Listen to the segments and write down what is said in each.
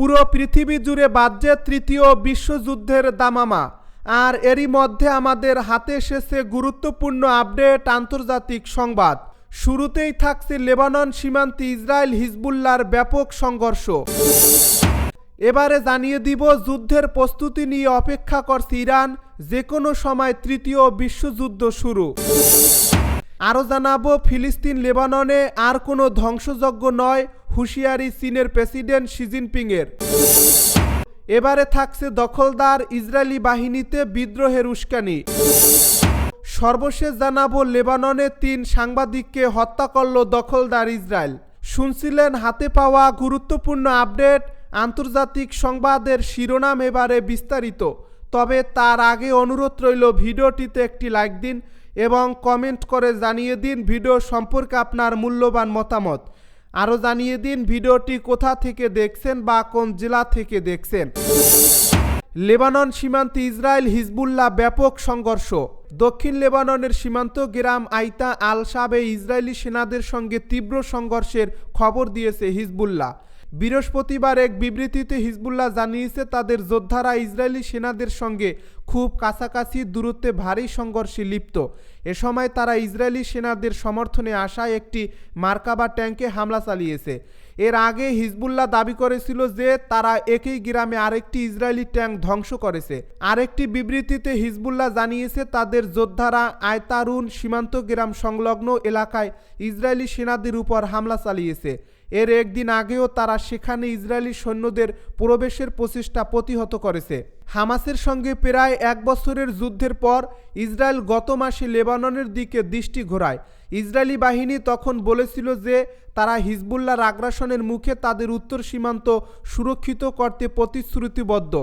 পুরো পৃথিবী জুড়ে বাজছে তৃতীয় বিশ্বযুদ্ধের দামামা। আর এরই মধ্যে আমাদের হাতে এসেছে গুরুত্বপূর্ণ আপডেট আন্তর্জাতিক সংবাদ। শুরুতেই থাকছে লেবানন সীমান্তে ইসরায়েল হিজবুল্লার ব্যাপক সংঘর্ষ। এবারে জানিয়ে দিব, যুদ্ধের প্রস্তুতি নিয়ে অপেক্ষা করছে ইরান। যে কোনো সময় তৃতীয় বিশ্বযুদ্ধ শুরু। আরও জানাব, ফিলিস্তিন, লেবাননে আর কোনো ধ্বংসযজ্ঞ নয়, হুঁশিয়ারি চীনের প্রেসিডেন্ট শি এবারে থাকছে দখলদার ইসরায়েলি বাহিনীতে বিদ্রোহের উস্কানি। সর্বশেষ জানাব, লেবাননে তিন সাংবাদিককে হত্যা করল দখলদার ইসরায়েল। শুনছিলেন, হাতে পাওয়া গুরুত্বপূর্ণ আপডেট, আন্তর্জাতিক সংবাদের শিরোনাম এবারে বিস্তারিত। তবে তার আগে অনুরোধ রইল, ভিডিওটিতে একটি লাইক দিন এবং কমেন্ট করে জানিয়ে দিন ভিডিও সম্পর্কে আপনার মূল্যবান মতামত। আরও জানিয়ে দিন ভিডিওটি কোথা থেকে দেখছেন বা কোন জেলা থেকে দেখছেন। লেবানন সীমান্তে ইসরায়েল হিজবুল্লাহ ব্যাপক সংঘর্ষ। দক্ষিণ লেবাননের সীমান্ত গ্রাম আইতা আল সাবে ইসরায়েলি সেনাদের সঙ্গে তীব্র সংঘর্ষের খবর দিয়েছে হিজবুল্লাহ। বৃহস্পতিবার এক বিবৃতিতে হিজবুল্লাহ জানিয়েছে, তাদের যোদ্ধারা ইসরায়েলি সেনাদের সঙ্গে খুব কাছাকাছি দূরত্বে ভারী সংঘর্ষে লিপ্ত। এ সময় তারা ইসরায়েলি সেনাদের সমর্থনে আসা একটি মার্কাবা ট্যাঙ্কে হামলা চালিয়েছে। এর আগে হিজবুল্লাহ দাবি করেছিল যে, তারা একই গ্রামে আরেকটি ইসরায়েলি ট্যাঙ্ক ধ্বংস করেছে। আরেকটি বিবৃতিতে হিজবুল্লাহ জানিয়েছে, তাদের যোদ্ধারা আয়তারুন সীমান্ত গ্রাম সংলগ্ন এলাকায় ইসরায়েলি সেনাদের উপর হামলা চালিয়েছে। এর একদিন আগেও তারা সেখানে ইসরায়েলি সৈন্যদের প্রবেশের প্রচেষ্টা প্রতিহত করেছে। হামাসের সঙ্গে প্রায় এক বছরের যুদ্ধের পর ইসরায়েল গত মাসে লেবাননের দিকে দৃষ্টি ঘোরায়। ইসরায়েলি বাহিনী তখন বলেছিল যে তারা হিজবুল্লাহর আগ্রাসনের মুখে তাদের উত্তর সীমান্ত সুরক্ষিত করতে প্রতিশ্রুতিবদ্ধ।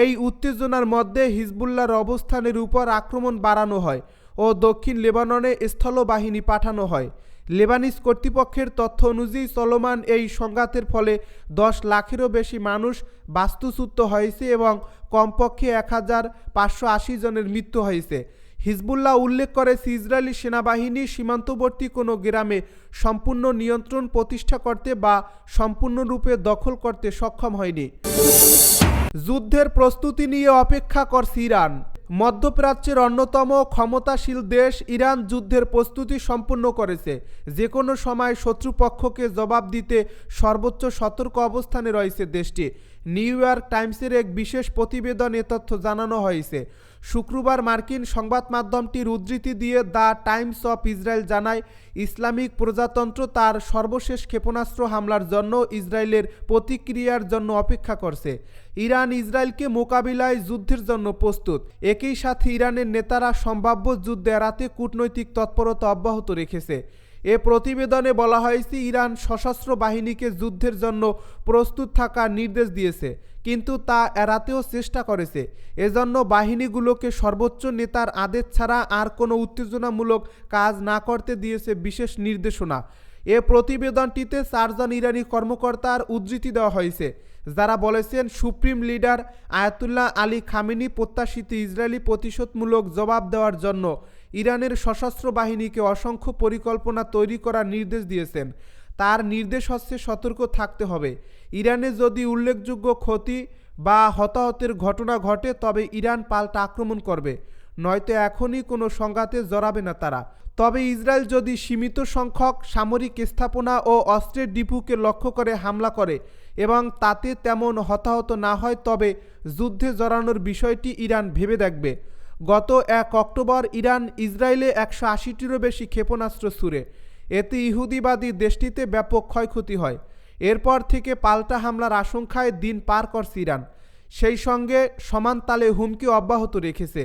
এই উত্তেজনার মধ্যে হিজবুল্লাহর অবস্থানের উপর আক্রমণ বাড়ানো হয় ও দক্ষিণ লেবাননে স্থলবাহিনী পাঠানো হয়। লেবানিস কর্তৃপক্ষের তথ্য অনুযায়ী চলমান এই সংঘাতের ফলে দশ লাখেরও বেশি মানুষ বাস্তুচ্যুত হয়েছে এবং কমপক্ষে এক হাজার পাঁচশো আশি জনের মৃত্যু হয়েছে। হিজবুল্লাহ উল্লেখ করেছে ইসরায়েলি সেনাবাহিনী সীমান্তবর্তী কোনো গ্রামে সম্পূর্ণ নিয়ন্ত্রণ প্রতিষ্ঠা করতে বা সম্পূর্ণরূপে দখল করতে সক্ষম হয়নি। যুদ্ধের প্রস্তুতি নিয়ে অপেক্ষা করছে ইরান। মধ্যপ্রাচ্যের অন্যতম ক্ষমতাশীল দেশ ইরান যুদ্ধের প্রস্তুতি সম্পূর্ণ করেছে। যে কোনো সময় শত্রুপক্ষকে জবাব দিতে সর্বোচ্চ সতর্ক অবস্থানে রয়েছে দেশটি। নিউ ইয়র্ক টাইমসের এক বিশেষ প্রতিবেদনে তথ্য জানানো হয়েছে। শুক্রবার মার্কিন সংবাদ মাধ্যমটির উদ্ধৃতি দিয়ে দ্য টাইমস অফ ইসরায়েল জানায়, ইসলামিক প্রজাতন্ত্র তার সর্বশেষ ক্ষেপণাস্ত্র হামলার জন্য ইসরায়েলের প্রতিক্রিয়ার জন্য অপেক্ষা করছে। ইরান ইসরায়েলকে মোকাবিলায় যুদ্ধের জন্য প্রস্তুত। একই সাথে ইরানের নেতারা সম্ভাব্য যুদ্ধ এড়াতে কূটনৈতিক তৎপরতা অব্যাহত রেখেছে। এ প্রতিবেদনে বলা হয়েছে ইরান সশস্ত্র বাহিনীকে যুদ্ধের জন্য প্রস্তুত থাকার নির্দেশ দিয়েছে, কিন্তু তা এড়াতেও চেষ্টা করেছে। এজন্য বাহিনীগুলোকে সর্বোচ্চ নেতার আদেশ ছাড়া আর কোনো উত্তেজনামূলক কাজ না করতে দিয়েছে বিশেষ নির্দেশনা। এ প্রতিবেদনটিতে চারজন ইরানি কর্মকর্তার উদ্ধৃতি দেওয়া হয়েছে, যারা বলেছেন, supreme leader Ayatollah Ali Khamenei প্রত্যাশিত ইসরায়েলি প্রতিশোধমূলক জবাব দেওয়ার জন্য ইরানের সশস্ত্র বাহিনীকে অসংখ্য পরিকল্পনা তৈরি করার নির্দেশ দিয়েছেন। তার নির্দেশ হচ্ছে সতর্ক থাকতে হবে। ইরানে যদি উল্লেখযোগ্য ক্ষতি বা হতাহতের ঘটনা ঘটে, তবে ইরান পাল্টা আক্রমণ করবে। নয়তো এখনই কোনো সংঘাতে জড়াবে না তারা। তবে ইসরায়েল যদি সীমিত সংখ্যক সামরিক স্থাপনা ও অস্ত্রের ডিপুকে লক্ষ্য করে হামলা করে এবং তাতে তেমন হতাহত না হয়, তবে যুদ্ধে জড়ানোর বিষয়টি ইরান ভেবে দেখবে। গত এক অক্টোবর ইরান ইসরায়েলে একশো আশিটিরও বেশি ক্ষেপণাস্ত্র ছুড়ে। এতে ইহুদিবাদী দেশটিতে ব্যাপক ক্ষয়ক্ষতি হয়। এরপর থেকে পাল্টা হামলার আশঙ্কায় দিন পার করছে ইরান। সেই সঙ্গে সমান তালে হুমকি অব্যাহত রেখেছে।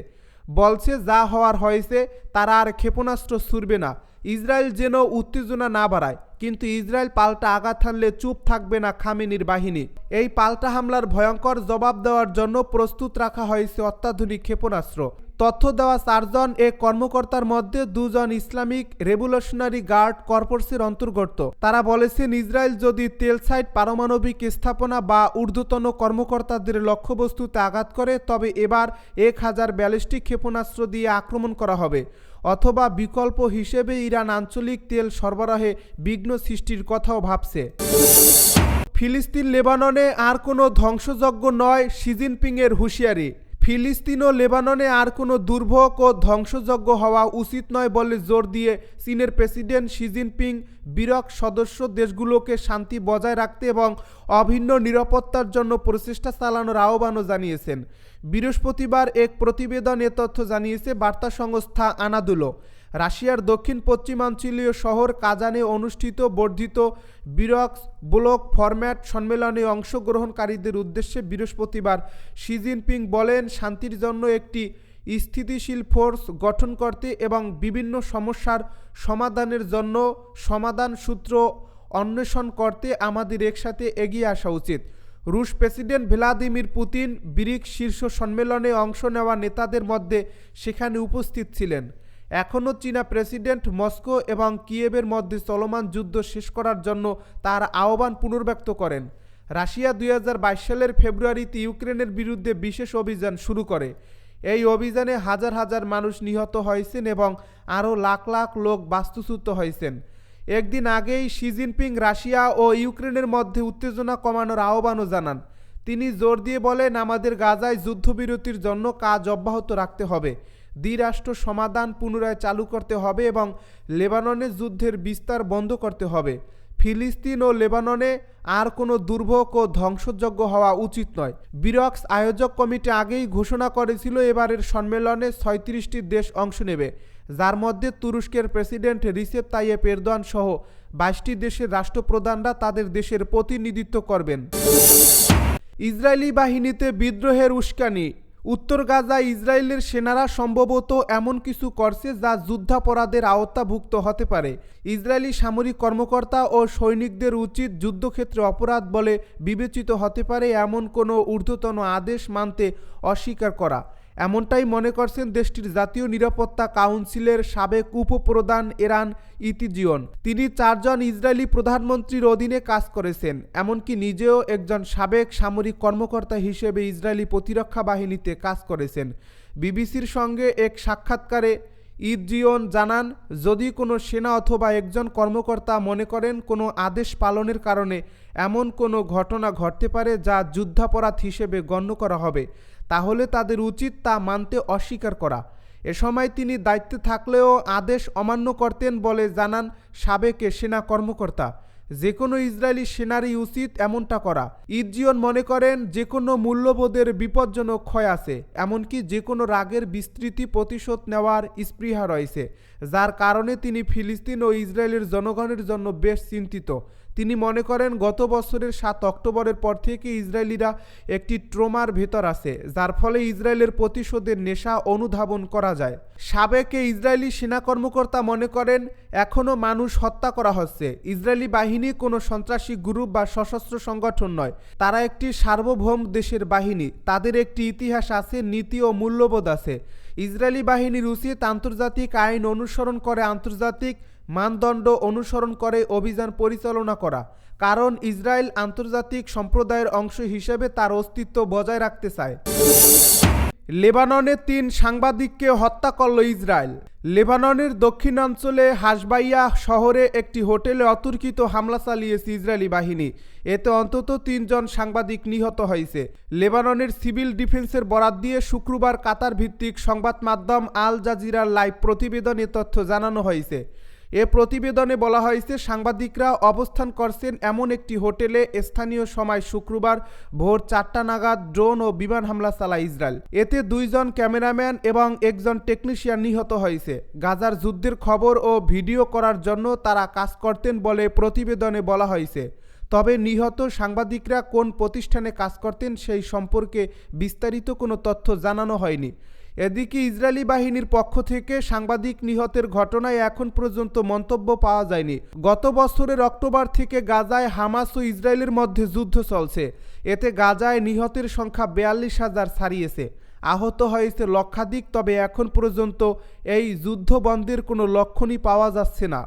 বলছে, যা হওয়ার হয়েছে, তারা আর ক্ষেপণাস্ত্র ছুড়বে না। ইসরায়েল যেন উত্তেজনা না বাড়ায়, কিন্তু ইসরায়েল পাল্টা আঘাত হানলে চুপ থাকবে না খামেনির বাহিনী। এই পাল্টা হামলার ভয়ঙ্কর জবাব দেওয়ার জন্য প্রস্তুত রাখা হয়েছে অত্যাধুনিক ক্ষেপণাস্ত্র। তথ্য দেওয়া চারজন এ কর্মকর্তার মধ্যে দুজন ইসলামিক রেভলিউশনারি গার্ড কর্পসের অন্তর্গত। তারা বলেছেন ইসরায়েল যদি তেল সাইট পারমাণবিক স্থাপনা বা ঊর্ধ্বতন কর্মকর্তাদের লক্ষ্যবস্তুতে আঘাত করে, তবে এবার এক হাজার ব্যালিস্টিক ক্ষেপণাস্ত্র দিয়ে আক্রমণ করা হবে। অথবা বিকল্প হিসেবে ইরান আঞ্চলিক তেল সরবরাহে বিঘ্ন সৃষ্টির কথাও ভাবছে। ফিলিস্তিন লেবাননে আর কোনো ধ্বংসযজ্ঞ নয়, শি জিনপিংয়ের হুঁশিয়ারি। ফিলিস্তিন ও লেবাননে আর কোনো দুর্ভোগ ও ধ্বংসযজ্ঞ হওয়া উচিত নয় বলে জোর দিয়ে চীনের প্রেসিডেন্ট শি জিনপিং বিরক সদস্য দেশগুলোকে শান্তি বজায় রাখতে এবং অভিন্ন নিরাপত্তার জন্য প্রচেষ্টা চালানোর আহ্বানও জানিয়েছেন। বৃহস্পতিবার এক প্রতিবেদন এ তথ্য জানিয়েছে বার্তা সংস্থা আনাদুলো। রাশিয়ার দক্ষিণ পশ্চিমাঞ্চলীয় শহর কাজানে অনুষ্ঠিত বর্ধিত বিরক্স ব্লক ফরম্যাট সম্মেলনে অংশগ্রহণকারীদের উদ্দেশ্যে বৃহস্পতিবার শি জিনপিং বলেন, শান্তির জন্য একটি স্থিতিশীল ফোর্স গঠন করতে এবং বিভিন্ন সমস্যার সমাধানের জন্য সমাধান সূত্র অন্বেষণ করতে আমাদের একসাথে এগিয়ে আসা উচিত। রুশ প্রেসিডেন্ট ভ্লাদিমির পুতিন ব্রিক শীর্ষ সম্মেলনে অংশ নেওয়া নেতাদের মধ্যে সেখানে উপস্থিত ছিলেন। এখনও চীনা প্রেসিডেন্ট মস্কো এবং কিয়েবের মধ্যে চলমান যুদ্ধ শেষ করার জন্য তার আহ্বান পুনর্ব্যক্ত করেন। রাশিয়া দুই হাজার বাইশ সালের ফেব্রুয়ারিতে ইউক্রেনের বিরুদ্ধে বিশেষ অভিযান শুরু করে। এই অভিযানে হাজার হাজার মানুষ নিহত হয়েছেন এবং আরও লাখ লাখ লোক বাস্তুচ্যুত হয়েছেন। একদিন আগেই শি জিনপিং রাশিয়া ও ইউক্রেনের মধ্যে উত্তেজনা কমানোর আহ্বানও জানান। তিনি জোর দিয়ে বলেন, আমাদের গাজায় যুদ্ধবিরতির জন্য কাজ অব্যাহত রাখতে হবে। দ্বিরাষ্ট্র সমাধান পুনরায় চালু করতে হবে এবং লেবাননের যুদ্ধের বিস্তার বন্ধ করতে হবে। ফিলিস্তিন ও লেবাননে আর কোনো দুর্ভোগ ও ধ্বংসযজ্ঞ হওয়া উচিত নয়। বিরক্স আয়োজক কমিটি আগেই ঘোষণা করেছিল, এবারের সম্মেলনে ছয়ত্রিশটি দেশ অংশ নেবে। যার মধ্যে তুরস্কের প্রেসিডেন্ট রিসেপ তাইয়েপ এরদোয়ান সহ বাইশটি দেশের রাষ্ট্রপ্রধানরা তাদের দেশের প্রতিনিধিত্ব করবেন। ইসরায়েলি বাহিনীতে বিদ্রোহের উস্কানি। উত্তর গাজা ইসরায়েলের সেনারা সম্ভবত এমন কিছু করছে যা যুদ্ধাপরাধের আওতাভুক্ত হতে পারে। ইসরায়েলি সামরিক কর্মকর্তা ও সৈনিকদের উচিত যুদ্ধক্ষেত্রে অপরাধ বলে বিবেচিত হতে পারে এমন কোনো ঊর্ধ্বতন আদেশ মানতে অস্বীকার করা। এমনটাই মনে করছেন দেশটির জাতীয় নিরাপত্তা কাউন্সিলের সাবেক উপপ্রধান এরান ইতিজিয়ন। তিনি চারজন ইসরায়েলি প্রধানমন্ত্রীর অধীনে কাজ করেছেন, এমনকি নিজেও একজন সাবেক সামরিক কর্মকর্তা হিসেবে ইসরায়েলি প্রতিরক্ষা বাহিনীতে কাজ করেছেন। বিবিসির সঙ্গে এক সাক্ষাৎকারে ইদজিয়ন জানান, যদি কোনো সেনা অথবা একজন কর্মকর্তা মনে করেন কোনো আদেশ পালনের কারণে এমন কোনো ঘটনা ঘটতে পারে যা যুদ্ধাপরাধ হিসেবে গণ্য করা হবে তাহলে তাদের উচিত তা মানতে অস্বীকার করা। এ সময় তিনি দায়িত্বে থাকলেও আদেশ অমান্য করতেন বলে জানান সাবেক সেনা কর্মকর্তা। যে কোনো ইসরায়েলি সেনারই উচিত এমনটা করা। ইদজিয়ন মনে করেন যে কোনো মূল্যবোধের বিপজ্জনক ক্ষয় আছে, এমনকি যে কোনো রাগের বিস্তৃতি প্রতিশোধ নেওয়ার স্পৃহা রয়েছে, যার কারণে তিনি ফিলিস্তিন ও ইসরায়েলের জনগণের জন্য বেশ চিন্তিত। তিনি মনে করেন, গত বছরের সাত অক্টোবরের পর থেকে ইসরায়েলিরা একটি ট্রোমার ভেতর আছে, যার ফলে ইসরায়েলের প্রতিশোধের নেশা অনুধাবন করা যায়। সাবেকে ইসরায়েলি সেনা কর্মকর্তা মনে করেন, এখনও মানুষ হত্যা করা হচ্ছে। ইসরায়েলি বাহিনী কোনো সন্ত্রাসী গ্রুপ বা সশস্ত্র সংগঠন নয়। তারা একটি সার্বভৌম দেশের বাহিনী। তাদের একটি ইতিহাস আছে, নীতি ও মূল্যবোধ আছে। ইসরায়েলি বাহিনীর উচিত আন্তর্জাতিক আইন অনুসরণ করে আন্তর্জাতিক মানদণ্ড অনুসরণ করে অভিযান পরিচালনা করা, কারণ ইসরায়েল আন্তর্জাতিক সম্প্রদায়ের অংশ হিসেবে তার অস্তিত্ব বজায় রাখতে চায়। লেবাননে তিন সাংবাদিককে হত্যা করল ইসরায়েল। লেবাননের দক্ষিণাঞ্চলে হাসবাইয়া শহরে একটি হোটেলে অতর্কিত হামলা চালিয়েছে ইসরায়েলি বাহিনী। এতে অন্তত তিনজন সাংবাদিক নিহত হয়েছে। লেবাননের সিভিল ডিফেন্সের বরাত দিয়ে শুক্রবার কাতার ভিত্তিক সংবাদ মাধ্যম আল জাজিরার লাইভ প্রতিবেদনে তথ্য জানানো হয়েছে। এ প্রতিবেদনে বলা হয়েছে, সাংবাদিকরা অবস্থান করছেন এমন একটি হোটেলে স্থানীয় সময় শুক্রবার ভোর চারটা নাগাদ ড্রোন ও বিমান হামলা চালায় ইসরায়েল। এতে দুইজন ক্যামেরাম্যান এবং একজন টেকনিশিয়ান নিহত হয়েছে। গাজার যুদ্ধের খবর ও ভিডিও করার জন্য তারা কাজ করতেন বলে প্রতিবেদনে বলা হয়েছে। তবে নিহত সাংবাদিকরা কোন প্রতিষ্ঠানে কাজ করতেন সেই সম্পর্কে বিস্তারিত কোনো তথ্য জানানো হয়নি। এদিকে ইসরায়েলি বাহিনীর পক্ষ থেকে সাংবাদিক নিহতের ঘটনায় এখন পর্যন্ত মন্তব্য পাওয়া যায়নি। গত বছরের অক্টোবর থেকে গাজায় হামাস ও ইসরায়েলের মধ্যে যুদ্ধ চলছে। এতে গাজায় নিহতের সংখ্যা বিয়াল্লিশ হাজার ছাড়িয়েছে। আহত হয়েছে লক্ষাধিক, তবে এখন পর্যন্ত এই যুদ্ধ বন্ধের কোনো লক্ষণই পাওয়া যাচ্ছে না।